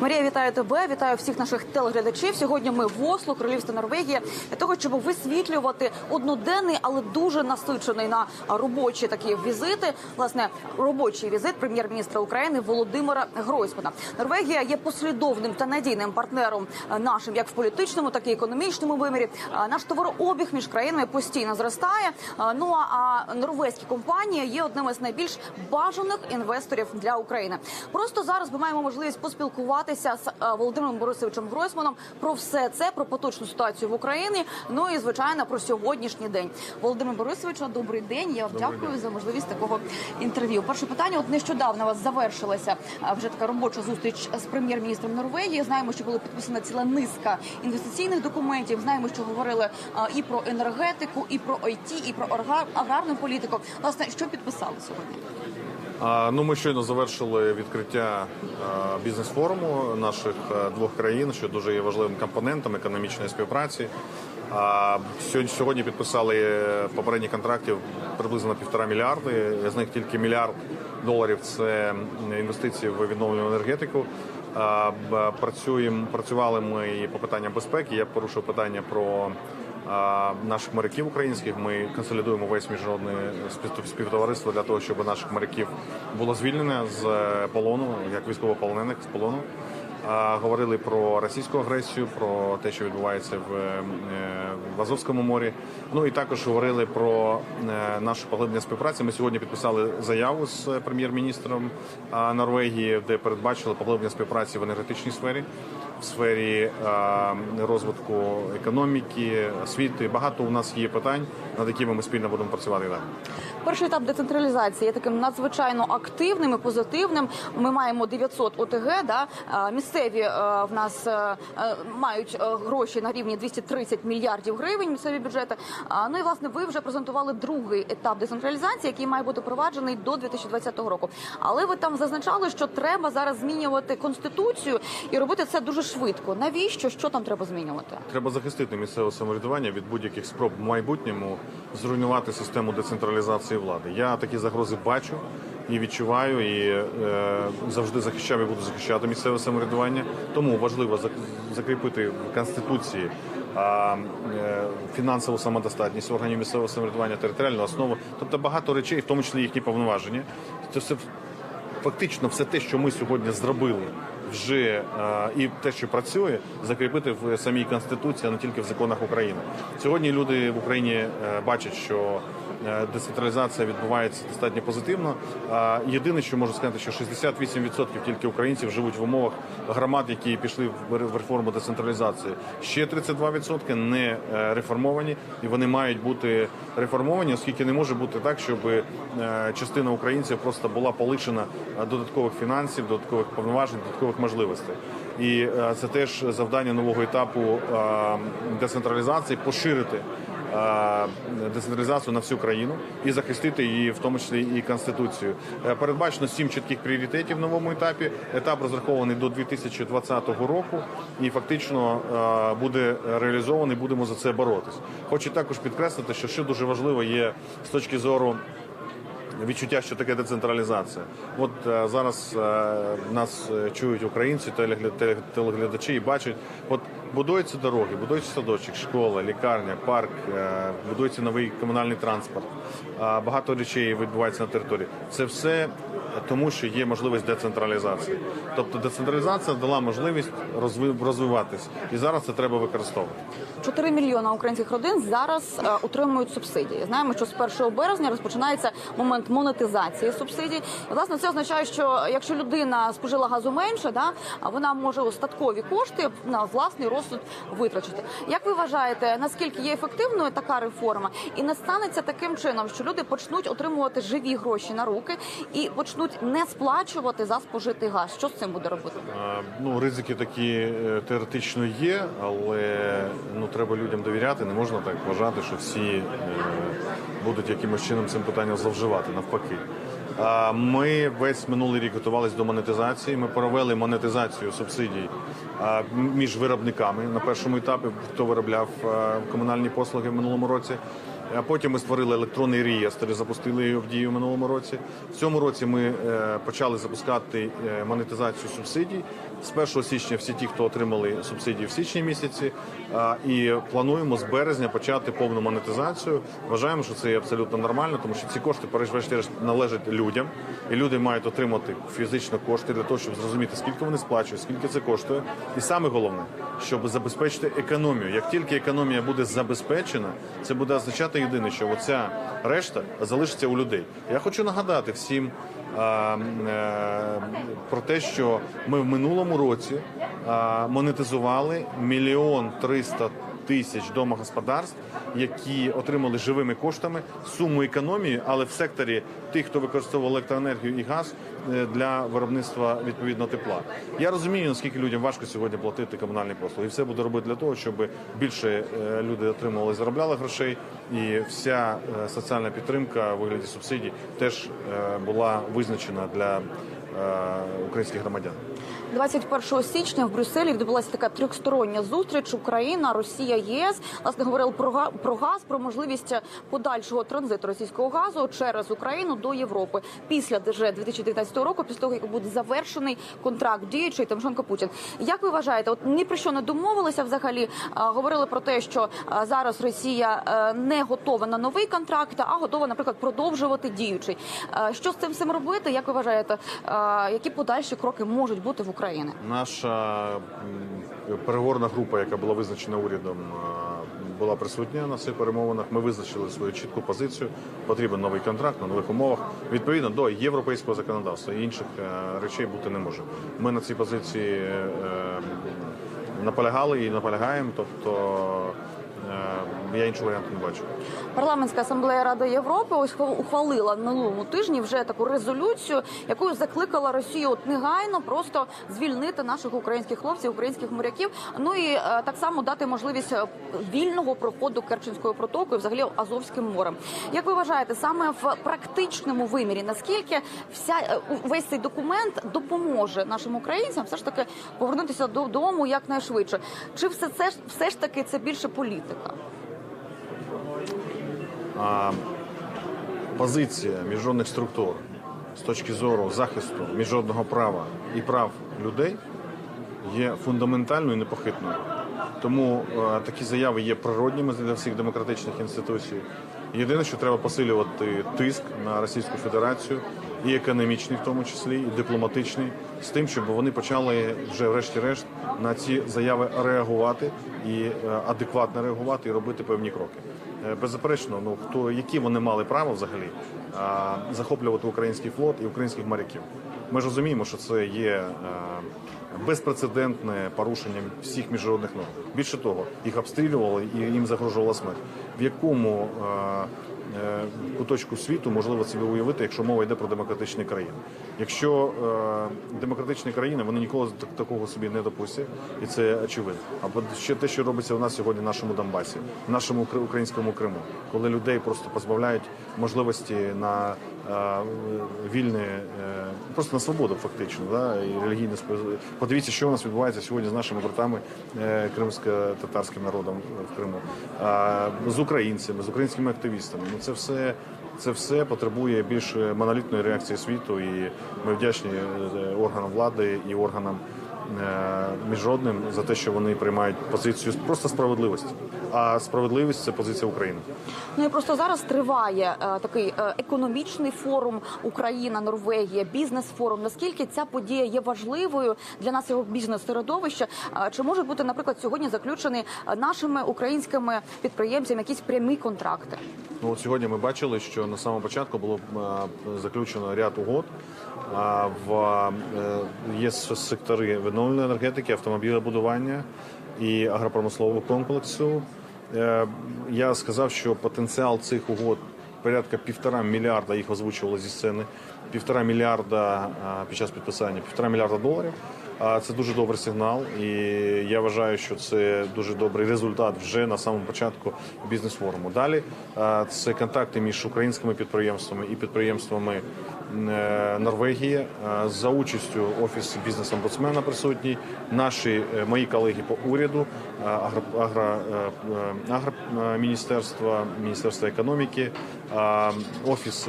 Марія, вітаю тебе. Вітаю всіх наших телеглядачів. Сьогодні ми в Осло, Королівство Норвегія, для того, щоб висвітлювати одноденний, але дуже насичений на робочі такі візити. Власне, робочий візит прем'єр-міністра України Володимира Гройсмана. Норвегія є послідовним та надійним партнером е, нашим, як в політичному, так і економічному вимірі. Е, Наш товарообіг між країнами постійно зростає. Е, Ну а норвезькі компанії є одним із найбільш бажаних інвесторів для України. Просто зараз ми маємо можливість поспілкуватися з е, Володимиром Борисовичем Гройсманом про все це, про поточну ситуацію в Україні. Ну і звичайно про сьогоднішній день. Володимир Борисович, добрий день. Я вам дякую за можливість такого інтерв'ю. Перше питання: от нещодавно у вас завершилася е, вже така робоча зустріч з прем'єр-міністром Норвегії. Знаємо, що була підписана ціла низка інвестиційних документів. Знаємо, що говорили е, і про енергетику, і про IT, і про аграрну політику. Власне, що підписали сьогодні? Ну, ми щойно завершили відкриття бізнес-форуму наших двох країн, що дуже є важливим компонентом економічної співпраці. Сьогодні, підписали попередні контрактів приблизно півтора мільярди. З них тільки мільярд доларів це інвестиції в відновлювану енергетику. Працюємо, працювали ми і по питанням безпеки. Я порушив питання про наших моряків українських. Ми консолідуємо весь міжнародне спів- співтовариство для того, щоб наших моряків було звільнено з е, полону, як військовополонених з полону. Говорили про російську агресію, про те, що відбувається в, е, в Азовському морі. Ну і також говорили про е, нашу поглиблення співпраці. Ми сьогодні підписали заяву з е, прем'єр-міністром Норвегії, де передбачили поглиблення співпраці в енергетичній сфері в сфері е, розвитку економіки, освіти. Багато у нас є питань, над якими ми спільно будемо працювати далі. Перший етап децентралізації є таким надзвичайно активним і позитивним. Ми маємо 900 ОТГ. Да? Е, Місцеві е, в нас е, е, мають гроші на рівні 230 мільярдів гривень. Місцеві бюджети. Ну і власне ви вже презентували другий етап децентралізації, який має бути проваджений до 2020 року. Але ви там зазначали, що треба зараз змінювати конституцію і робити це дуже швидко. Навіщо? Що там треба змінювати? Треба захистити місцеве самоврядування від будь-яких спроб в майбутньому зруйнувати систему децентралізації влади. Я такі загрози бачу і відчуваю, і е, завжди захищав і буду захищати місцеве самоврядування. Тому важливо закріпити в конституції. е, Фінансову самодостатність органів місцевого самоврядування, територіальну основу, тобто багато речей, в тому числі їхні повноваження. Це все фактично все те, що ми сьогодні зробили, вже е, і те, що працює, закріпити в самій конституції, а не тільки в законах України. Сьогодні люди в Україні бачать, що децентралізація відбувається достатньо позитивно. Єдине, що можу сказати, що 68% тільки українців живуть в умовах громад, які пішли в реформу децентралізації. Ще 32% не е, реформовані, і вони мають бути реформовані, оскільки не може бути так, щоб е, частина українців просто була полишена е, додаткових фінансів, додаткових повноважень, додаткових можливостей. І е, це теж завдання нового етапу е, децентралізації поширити е, децентралізацію на всю країну і захистити її, в тому числі і конституцію. Е, Передбачено сім чітких пріоритетів в новому етапі. Етап розрахований до 2020 року, і фактично е, буде реалізований. Будемо за це боротись. Хочу також підкреслити, що що дуже важливо є з точки зору відчуття, що таке децентралізація. От е, зараз нас чують українці, телегля- телеглядачі і бачать, от будуються дороги, будується садочок, школа, лікарня, парк, е, будується новий комунальний транспорт. Багато речей відбувається на території. Це все тому, що є можливість децентралізації. Тобто децентралізація дала можливість розви- розвиватись, і зараз це треба використовувати. 4 мільйона українських родин зараз е, отримують субсидії. Знаємо, що з 1 березня розпочинається момент монетизації субсидій. Власне, це означає, що якщо людина спожила газу менше, да вона може остаткові кошти на власний розсуд витрачити. Як ви вважаєте, наскільки є ефективною така реформа, і не станеться таким чином, що люди почнуть отримувати живі гроші на руки і почнуть не сплачувати за спожитий газ? Що з цим буде робити? Ну, ризики такі е, теоретично є, але ну треба людям довіряти. Не можна так вважати, що всі е, будуть якимось чином цим питанням зловживати. Навпаки. Ми весь минулий рік готувалися до монетизації. Ми провели монетизацію субсидій між виробниками на першому етапі, хто виробляв комунальні послуги в минулому році. А потім ми створили електронний реєстр і запустили його в дію в минулому році. В цьому році ми е, почали запускати е, монетизацію субсидій. З 1 січня всі ті, хто отримали субсидії в січні місяці, і плануємо з березня почати повну монетизацію. Вважаємо, що це є абсолютно нормально, тому що ці кошти врешті-решт належать людям, і люди мають отримати фізично кошти для того, щоб зрозуміти, скільки вони сплачують, скільки це коштує. І саме головне, щоб забезпечити економію. Як тільки економія буде забезпечена, це буде означати єдине, що оця решта залишиться у людей. Я хочу нагадати всім. е, Про те, що ми в минулому році монетизували мільйон триста тисяч домогосподарств, які отримали живими коштами суму економії, але в секторі тих, хто використовував електроенергію і газ е, для виробництва відповідно тепла. Я розумію, наскільки людям важко сьогодні платити комунальні послуги. І все буду робити для того, щоб більше е, люди отримували, заробляли грошей, і вся е, соціальна підтримка в вигляді субсидій теж була визначена для українських громадян. 21 січня в Брюсселі відбулася така трьохстороння зустріч Україна, Росія, ЄС. Власне говорили про про газ, про можливість подальшого транзиту російського газу через Україну до Європи після вже 2019 року, після того як буде завершений контракт діючий Тимошенко Путін. Як ви вважаєте, от ні про що не домовилися взагалі? Говорили про те, що зараз Росія не готова на новий контракт, а готова, наприклад, продовжувати діючий. Що з цим всім робити? Як ви вважаєте, які подальші кроки можуть бути в Україні? Наша м, переговорна група, яка була визначена урядом, е, була присутня на цих перемовинах. Ми визначили свою чітку позицію. Потрібен новий контракт на нових умовах відповідно до європейського законодавства і інших е, речей бути не може. Ми на цій позиції е, наполягали і наполягаємо. Тобто я іншого варіанту не бачу. Парламентська асамблея Ради Європи ось хва- ухвалила минулому тижні вже таку резолюцію, якою закликала Росію от негайно просто звільнити наших українських хлопців, українських моряків. Ну і е, так само дати можливість е, вільного проходу Керченською протокою, взагалі Азовським морем. Як ви вважаєте, саме в практичному вимірі, наскільки вся е, увесь цей документ допоможе нашим українцям все ж таки повернутися додому якнайшвидше? Чи все це все ж таки це більше політика? А, позиція міжнародних структур з точки зору захисту міжнародного права і прав людей є фундаментальною і непохитною. Тому е, такі заяви є природніми для всіх демократичних інституцій. Єдине, що треба посилювати тиск на Російську Федерацію, і економічний, в тому числі, і дипломатичний, з тим, щоб вони почали вже, врешті-решт, на ці заяви реагувати і е, адекватно реагувати і робити певні кроки. Е, Беззаперечно, ну хто які вони мали право взагалі захоплювати український флот і українських моряків. Ми ж розуміємо, що це є е, безпрецедентне порушення всіх міжнародних норм. Більше того, їх обстрілювали і їм загрожувала смерть. В якому е, куточку світу можливо собі уявити, якщо мова йде про демократичні країни? Якщо е, демократичні країни вони ніколи так- такого собі не допустять, і це очевидно. Або ще те, що робиться у нас сьогодні в нашому Донбасі, в нашому українському Криму, коли людей просто позбавляють можливості на е, вільне, е, просто на свободу, фактично, да, і релігійне Подивіться, що у нас відбувається сьогодні з нашими братами е, кримсько-татарським народом в Криму, з українцями, з українськими активістами. Ну це все. Це все потребує більш монолітної реакції світу, і ми вдячні е, органам влади і органам е, міжнародним за те, що вони приймають позицію просто справедливості. А справедливість це позиція України. Ну і просто зараз триває е, такий е, економічний форум Україна, Норвегія, бізнес-форум. Наскільки ця подія є важливою для нас його бізнес-середовища? Е, Чи можуть бути, наприклад, сьогодні заключені е, нашими українськими підприємцями якісь прямі контракти? Ну от сьогодні ми бачили, що на самому початку було е, заключено ряд угод. В е, є сектори відновленої енергетики, автомобілебудування і агропромислового комплексу. Е, Я сказав, що потенціал цих угод порядка півтора мільярда їх озвучували зі сцени. Півтора мільярда під час підписання, півтора мільярда доларів. Це дуже добрий сигнал, і я вважаю, що це дуже добрий результат вже на самому початку бізнес-форуму. Далі це контакти між українськими підприємствами і підприємствами е, Норвегії е, за участю офіс бізнес-омбудсмена присутній, наші е, мої колеги по уряду, агро, агро, агроміністерства, міністерства економіки, офіс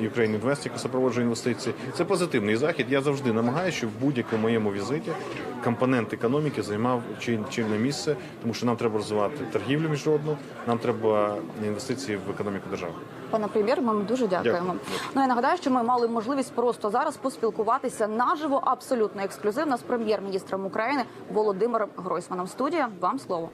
Ukraine Invest, який супроводжує інвестиції. Це позитивний захід. Я завжди намагаюся, щоб в будь-якому моєму візиті компонент економіки займав чин- чинне місце, тому що нам треба розвивати торгівлю міжнародну, нам треба інвестиції в економіку держави. Пане прем'єр, ми дуже дякуємо. Дякую. Ну я нагадаю, що ми мали можливість просто зараз поспілкуватися наживо, абсолютно ексклюзивно з прем'єр-міністром України Володимиром Гройсманом. Студія вам слово.